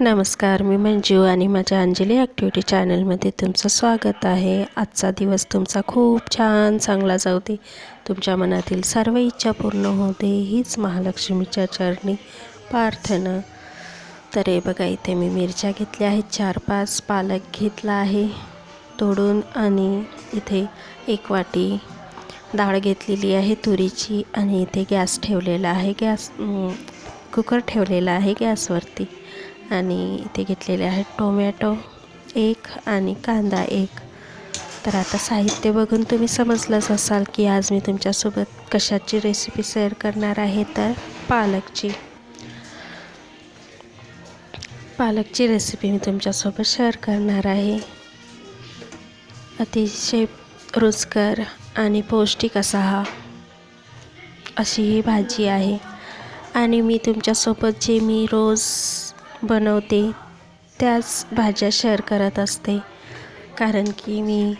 नमस्कार मी मंजू आणि माझ्या अंजली ॲक्टिव्हिटी चॅनलमध्ये तुमचं स्वागत आहे. आजचा दिवस तुमचा खूप छान चांगला जाऊ दे. तुमच्या मनातील सर्व इच्छा पूर्ण होते हीच महालक्ष्मीच्या चरणी प्रार्थना. तर हे बघा इथे मी मिरच्या घेतल्या आहेत. चार पाच पालक घेतला आहे. तोडून आणि इथे एक वाटी डाळ घेतलेली आहे तुरीची आणि इथे गॅस ठेवलेला आहे. गॅस कुकर ठेवलेला आहे गॅसवरती. आणि इथे घेतलेले आहेत टोमॅटो एक आणि कांदा एक. तर आता साहित्य बघून तुम्ही समजलंच असाल की आज मी तुमच्यासोबत कशाची रेसिपी शेअर करणार आहे तर पालकची. पालकची रेसिपी मी तुमच्यासोबत शेअर करणार आहे. अतिशय रुचकर आणि पौष्टिक असा हा. अशी ही भाजी आहे. आणि मी तुमच्यासोबत जे मी रोज बनवते. त्याच भाज्या शेअर करत असते. कारण की मी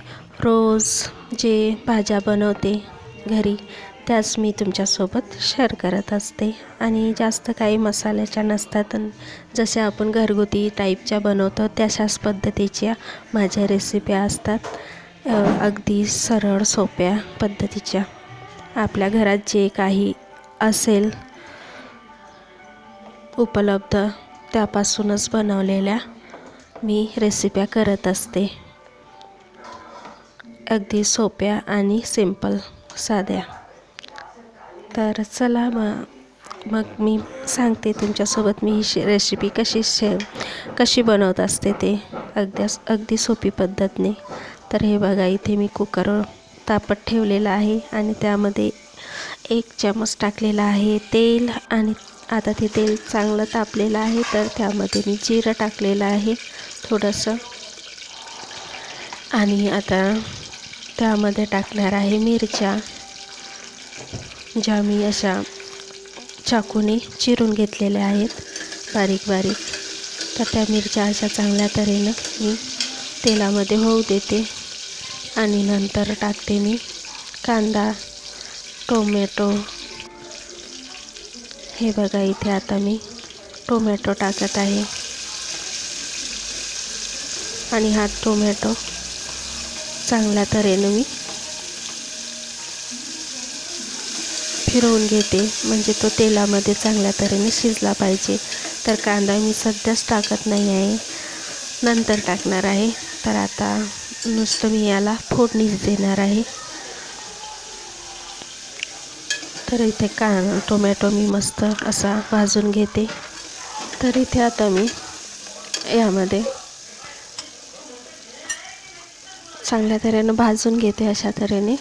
रोज जे भाज्या बनवते घरी त्याच मी तुमच्यासोबत शेअर करत असते. आणि जास्त काही मसाल्याच्या नसतात. जसे आपण घरगुती टाईपच्या बनवतो तशाच पद्धतीच्या माझ्या रेसिप्या असतात. अगदी सरळ सोप्या पद्धतीच्या. आपल्या घरात जे काही असेल उपलब्ध त्यापासूनच बनवलेल्या मी रेसिप्या करत असते. अगदी सोप्या आणि सिंपल साध्या. तर चला मग मग मी सांगते तुमच्यासोबत मी ही रेसिपी कशी शे कशी बनवत असते ते अगदी अगदी सोपी पद्धतने. तर हे बघा इथे मी कुकर तापत ठेवलेलं आहे आणि त्यामध्ये एक चमच टाकलेला आहे तेल आणि आता ते तेल चांगलं तापलेलं आहे तर त्यामध्ये मी जिरं टाकलेलं आहे थोडंसं. आणि आता त्यामध्ये टाकणार आहे मिरच्या ज्या मी अशा चाकूने चिरून घेतलेल्या आहेत बारीक बारीक. तर त्या मिरच्या अशा चांगल्या तऱ्हेनं मी तेलामध्ये होऊ देते. आणि नंतर टाकते मी कांदा टोमॅटो हे बघा इथे आता मी टोमॅटो टाकत आहे. आणि हा टोमॅटो चांगल्या तऱ्हेनं मी फिरवून घेते. म्हणजे तो तेलामध्ये चांगल्या तऱ्हेने शिजला पाहिजे. तर कांदा मी सध्याच टाकत नाही आहे. नंतर टाकणार आहे. तर आता नुसतं मी याला फोडणीच देणार आहे. तर इथे का टोमॅटो मी मस्त असा भाजून घेते. तर इथे आता मी यामध्ये चांगल्या तऱ्हेनं भाजून घेते अशा तऱ्हेने.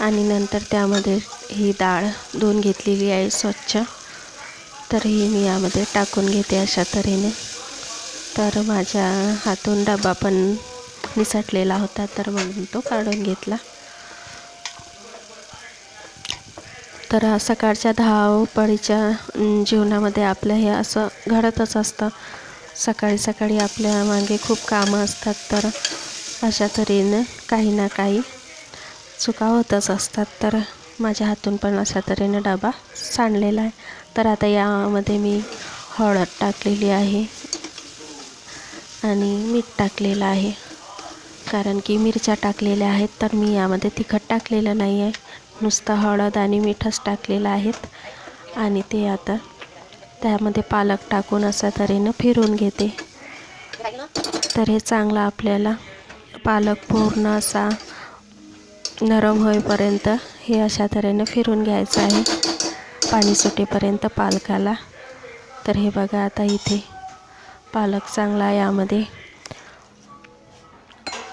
आणि नंतर त्यामध्ये ही डाळ धुवून घेतलेली आहे स्वच्छ. तर ही मी यामध्ये टाकून घेते अशा तऱ्हेने. तर माझ्या हातून डबा पण निसटलेला होता तर म्हणून तो काढून घेतला. तर सकाळच्या धावपळीच्या जीवनामध्ये आपलं हे असं घडतच असतं. सकाळी सकाळी आपल्या मागे खूप कामं असतात तर अशा तऱ्हेनं काही ना काही चुका होतच असतात. तर माझ्या हातून पण अशा तऱ्हेनं डबा सांडलेला आहे. तर आता यामध्ये मी हळद टाकलेली आहे आणि मीठ टाकलेलं आहे. कारण की मिरच्या टाकलेल्या आहेत तर मी यामध्ये तिखट टाकलेलं नाही आहे. नुसतं हळद आणि मिठच टाकलेलं आहेत. आणि ते आता त्यामध्ये पालक टाकून अशा तऱ्हेनं फिरून घेते. तर हे चांगलं आपल्याला पालक पूर्ण असा नरम होईपर्यंत हे अशा तऱ्हेनं फिरून घ्यायचं आहे. पाणी सुटेपर्यंत पालकाला. तर हे बघा आता इथे पालक चांगला यामध्ये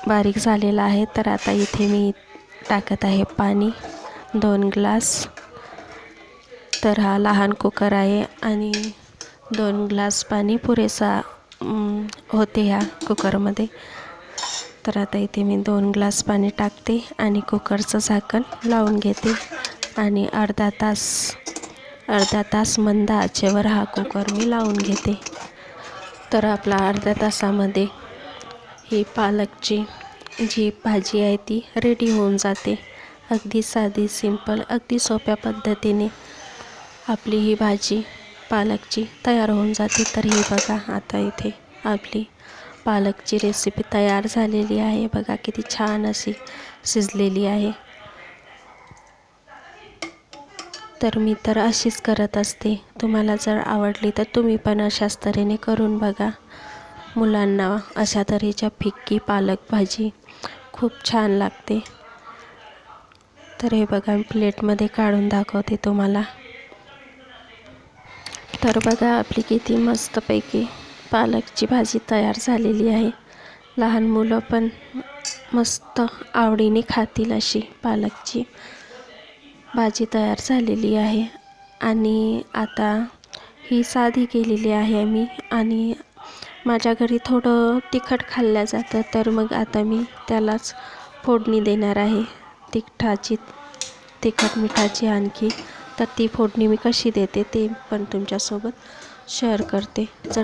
बारीक झालेला आहे. तर आता इथे मी टाकत आहे पाणी. दोन ग्लास. तर हा लहान कुकर आहे आणि दोन ग्लास पाणी पुरेसा होते ह्या कुकरमध्ये. तर आता इथे मी दोन ग्लास पाणी टाकते आणि कुकरचं झाकण लावून घेते. आणि अर्धा तास अर्धा तास मंद आचेवर हा कुकर मी लावून घेते. तर आपला अर्ध्या तासामध्ये ही पालकची जी भाजी आहे ती रेडी होऊन जाते. अगदी साधी सिंपल अगदी सोप्या पद्धतीने आपली ही भाजी पालकची तयार होऊन जाते. तर ही बघा आता इथे आपली पालकची रेसिपी तयार झालेली आहे. बघा किती छान अशी शिजलेली आहे. तर मी तर अशीच करत असते. तुम्हाला जर आवडली तर तुम्ही पण अशाच तऱ्हेने करून बघा. मुलांना अशा तऱ्हेच्या फिक्की पालक भाजी खूप छान लागते. तर हे बघा मी प्लेटमध्ये काढून दाखवते तुम्हाला. तर बघा आपली किती मस्तपैकी पालकची भाजी तयार झालेली आहे. लहान मुलं पण मस्त आवडीने खातील अशी पालकची भाजी तयार झालेली आहे. आणि आता ही साधी केलेली आहे मी आणि माझ्या घरी थोडं तिखट खाल्लं जातं तर मग आता मी त्यालाच फोडणी देणार आहे. तिखटाची तिखट मिठाची आणखी तर ती फोडणी मी कशी देते ते पण तुमच्यासोबत शेअर करते. जर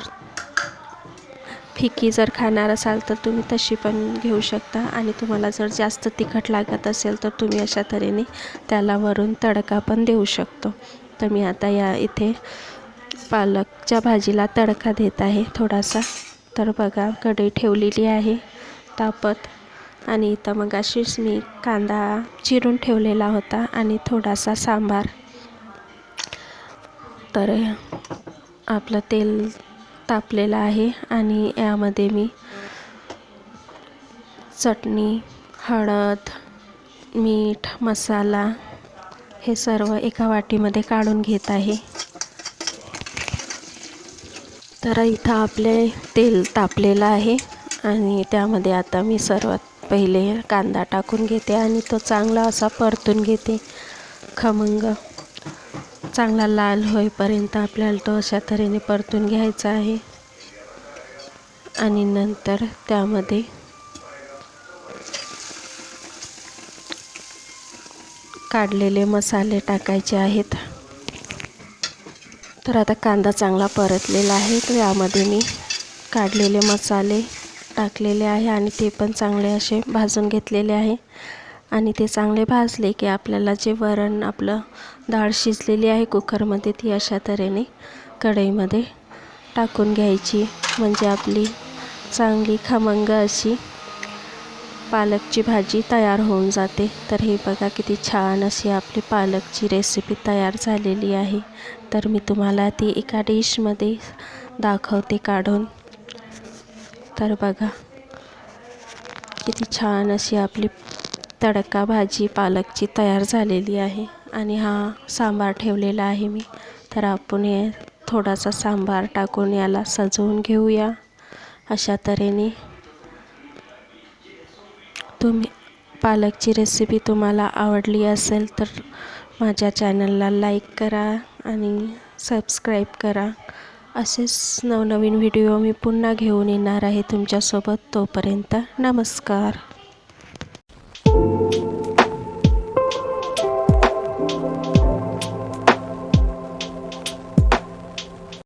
फिकी जर खाणार असाल तर तुम्ही तशी पण घेऊ शकता आणि तुम्हाला जर जास्त तिखट लागत असेल तर तुम्ही अशा तऱ्हेने त्याला वरून तडका पण देऊ शकतो. तर मी आता या इथे पालकच्या भाजीला तडका देत आहे थोडासा. तर बघा कढई ठेवलेली आहे. तापत आणि इथं मग अशीच मी कांदा चिरून ठेवलेला होता आणि थोडासा सांबार. तर आपलं तेल तापलेलं आहे आणि यामध्ये मी चटणी हळद मीठ मसाला हे सर्व एका वाटीमध्ये काढून घेत आहे. तर इथं आपले तेल तापलेलं आहे आणि त्यामध्ये आता मी सर्वात पहिले कांदा टाकून घेते आणि तो चांगला असा परतून घेते. खमंग. चांगला लाल होईपर्यंत आपल्याला तो अशा तऱ्हेने परतून घ्यायचा आहे. आणि नंतर त्यामध्ये काढलेले मसाले टाकायचे आहेत. तर आता कांदा चांगला परतलेला आहे. तर यामध्ये मी काढलेले मसाले टाकलेले आहे आणि ते पण चांगले असे भाजून घेतलेले आहे. आणि ते चांगले भाजले की आपल्याला जे वरण आपलं डाळ शिजलेली आहे कुकरमध्ये ती अशा तऱ्हेने कढईमध्ये टाकून घ्यायची. म्हणजे आपली चांगली खमंग अशी पालकची भाजी तयार होऊन जाते. तर हे बघा किती छान अशी आपली पालकची रेसिपी तयार झालेली आहे. तर मी तुम्हाला ती एका डिशमध्ये दाखवते काढून. तर बघा किती छान अशी आपली तडका भाजी पालकची तयार झालेली आहे. आणि हा सांबार ठेवलेला आहे मी. तर आपण हे थोडासा सांबार टाकून याला सजवून घेऊया. अशा तऱ्हेने तुम्ही पालकची रेसिपी तुम्हाला आवडली असेल तर माझ्या चॅनलला लाईक करा आणि सबस्क्राईब करा. असेच नवनवीन व्हिडिओ मी पुन्हा घेऊन येणार आहे तुमच्यासोबत तोपर्यंत नमस्कार.